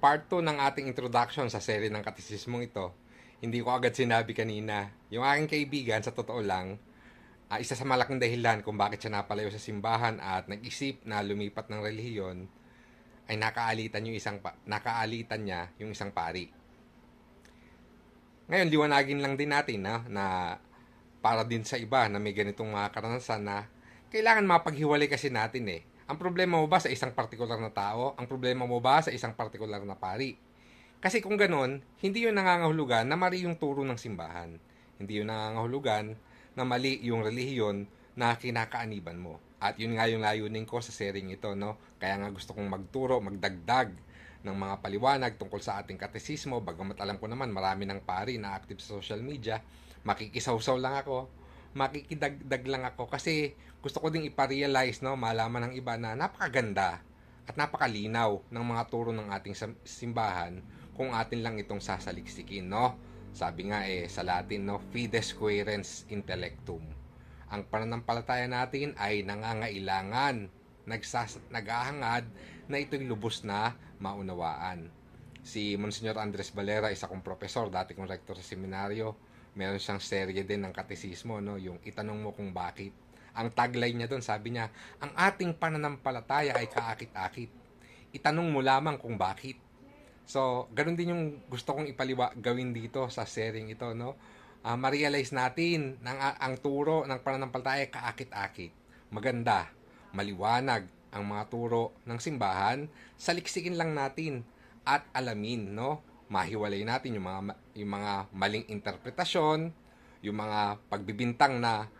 part 2 ng ating introduction sa seri ng katisismong ito. Hindi ko agad sinabi kanina. Yung aking kaibigan, sa totoo lang, ah, isa sa malaking dahilan kung bakit siya napalayo sa simbahan at nag-isip na lumipat ng relihiyon ay nakaalitan yung isang pa- nakaalitan niya yung isang pari. Ngayon, liwanagin lang din natin na, na para din sa iba na may ganitong mga karanasan na kailangan mapaghiwalay kasi natin eh. Ang problema mo ba sa isang partikular na tao? Ang problema mo ba sa isang partikular na pari? Kasi kung ganon, hindi yun nangangahulugan na mali yung turo ng simbahan. Hindi yun nangangahulugan na mali yung relihiyon na kinakaaniban mo. At yun nga yung layunin ko sa sharing ito, no? Kaya nga gusto kong magturo, magdagdag ng mga paliwanag tungkol sa ating katesismo. Bagamat alam ko naman, marami ng pari na active sa social media. Makikisawsaw lang ako. Makikidagdag lang ako kasi gusto ko ding iparealize, no? Malaman ng iba na napakaganda at napakalinaw ng mga turo ng ating simbahan kung atin lang itong sasaliksikin, no? Sabi nga eh sa Latin, no? Fides querens intellectum. Ang pananampalataya natin ay nangangailangan, nagsas- naghahangad na ito'y lubos na maunawaan. Si Monsignor Andres Valera, isa kong profesor, dati kong rector sa seminaryo, meron siyang serye din ng katesismo, no? yung itanong mo kung bakit. Ang tagline niya doon, sabi niya, ang ating pananampalataya ay kaakit-akit. Itanong mo lamang kung bakit. So, ganun din yung gusto kong ipaliwa gawin dito sa sharing ito, no? Ah, ma-realize natin ng ang turo ng pananampalataya ay kaakit-akit. Maganda, maliwanag ang mga turo ng simbahan, saliksikin lang natin at alamin, no? Mahiwalay natin yung mga yung mga maling interpretasyon, yung mga pagbibintang na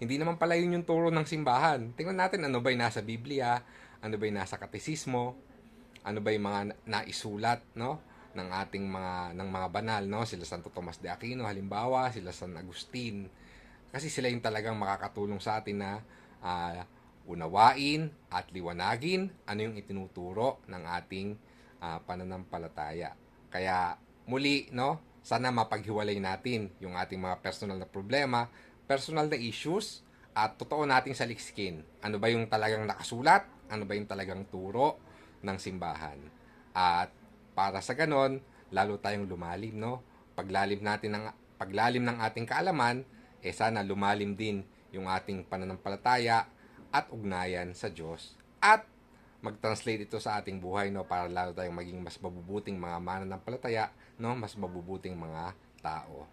hindi naman pala yun yung turo ng simbahan. Tingnan natin ano ba yung nasa Biblia, ano ba yung nasa katesismo, ano ba yung mga na- naisulat, no? ng ating mga ng mga banal, no? Sila Santo Tomas de Aquino halimbawa, sila San Agustin. Kasi sila yung talagang makakatulong sa atin na ah, unawain at liwanagin ano yung itinuturo ng ating ah, pananampalataya. Kaya muli, no? Sana mapaghiwalay natin yung ating mga personal na problema, personal na issues, at totoo nating saliksikin. Ano ba yung talagang nakasulat? Ano ba yung talagang turo ng simbahan? At para sa ganon, lalo tayong lumalim, no? Paglalim natin ng paglalim ng ating kaalaman, eh sana lumalim din yung ating pananampalataya at ugnayan sa Diyos. At mag-translate ito sa ating buhay, no? Para lalo tayong maging mas mabubuting mga mananampalataya, no? Mas mabubuting mga tao.